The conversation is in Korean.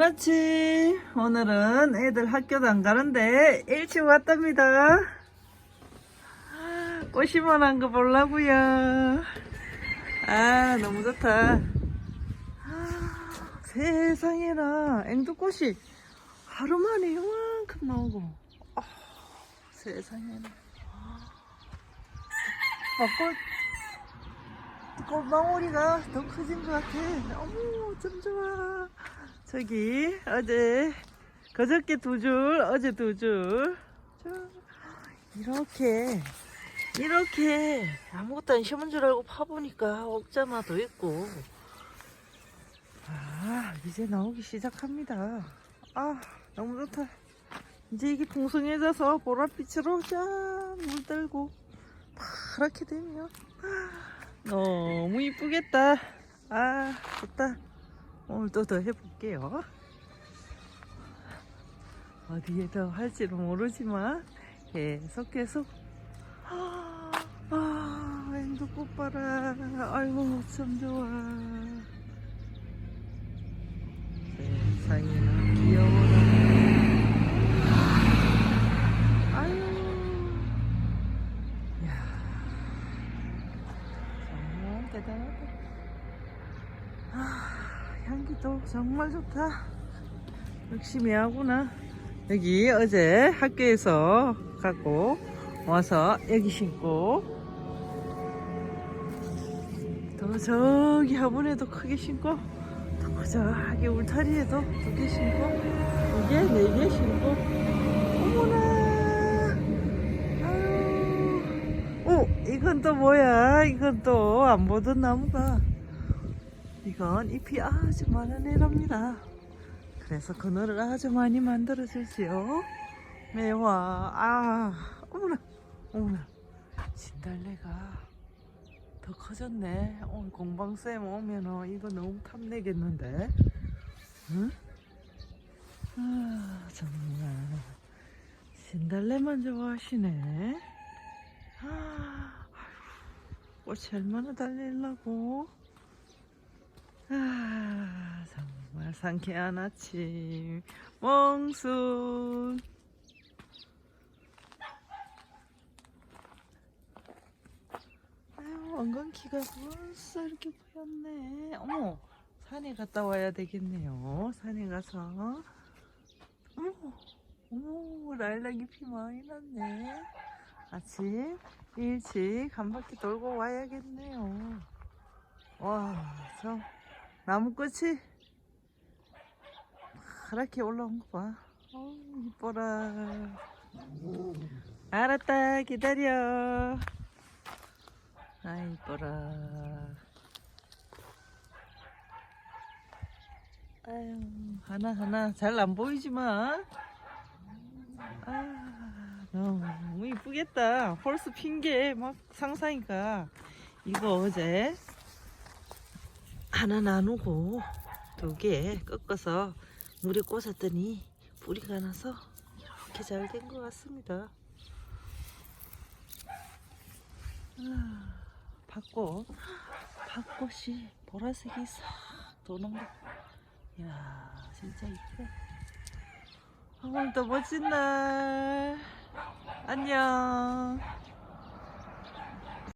아침. 오늘은 애들 학교도 안 가는데 일찍 왔답니다. 꽃이만한 거 보려고요. 아, 너무 좋다. 아, 세상에나 앵두꽃이 하루 만에 이만큼 나오고. 아, 세상에나. 아, 꽃, 꽃망울이가 더 커진 것 같아. 어머, 좀 좋아. 저기, 어제, 그저께 두 줄, 어제 두 줄. 저, 이렇게, 이렇게 아무것도 안 심은 줄 알고 파보니까 옥자마도 있고. 아, 이제 나오기 시작합니다. 아, 너무 좋다. 이제 이게 풍성해져서 보랏빛으로 짠 물 들고 파랗게 되면 너무 이쁘겠다. 아, 좋다. 오늘 또더 해볼게요. 어디에 더 할지는 모르지만 계속 계속 아, 아 앵두꽃 봐라. 아이고 참 좋아. 세상에나 귀여워라. 아유. 야. 정말 대단하다. 아, 향기도 정말 좋다. 역시 매하구나. 여기 어제 학교에서 갖고 와서 여기 신고. 또 저기 화분에도 크게 신고 또 저기 울타리에도 두 개 신고 이게 네개 신고. 어머나! 아유. 오 이건 또 뭐야? 이건 또 안 보던 나무가 이건 잎이 아주 많은 애랍니다. 그래서 그늘을 아주 많이 만들어 주지요. 매화. 아 어머나 어머나. 진달래가 더 커졌네. 오늘 공방쌤 오면은 이거 너무 탐내겠는데. 응? 아 정말. 진달래만 좋아하시네. 아, 꽃이 얼마나 달릴라고 아 정말 상쾌한 아침. 멍순 아유 왕건키가 벌써 이렇게 보였네. 어머 산에 갔다 와야 되겠네요. 산에 가서. 어머 어머 라일락 잎이 많이 났네. 아침 일찍 한 바퀴 돌고 와야겠네요. 와저 나무꽃이 파랗게 올라온 거 봐. 어우, 이뻐라. 알았다, 기다려. 아, 이뻐라. 아유, 하나하나 잘 안 보이지만. 아, 너무 이쁘겠다. 홀스 핀게 막 상상이가. 이거 어제 하나 나누고 두 개 꺾어서 물에 꽂았더니 뿌리가 나서 이렇게 잘 된 것 같습니다. 아, 밭꽃, 밭꽃이 보라색이 싹 도는 거. 이야, 진짜 이뻐. 오늘도 멋진 날. 안녕.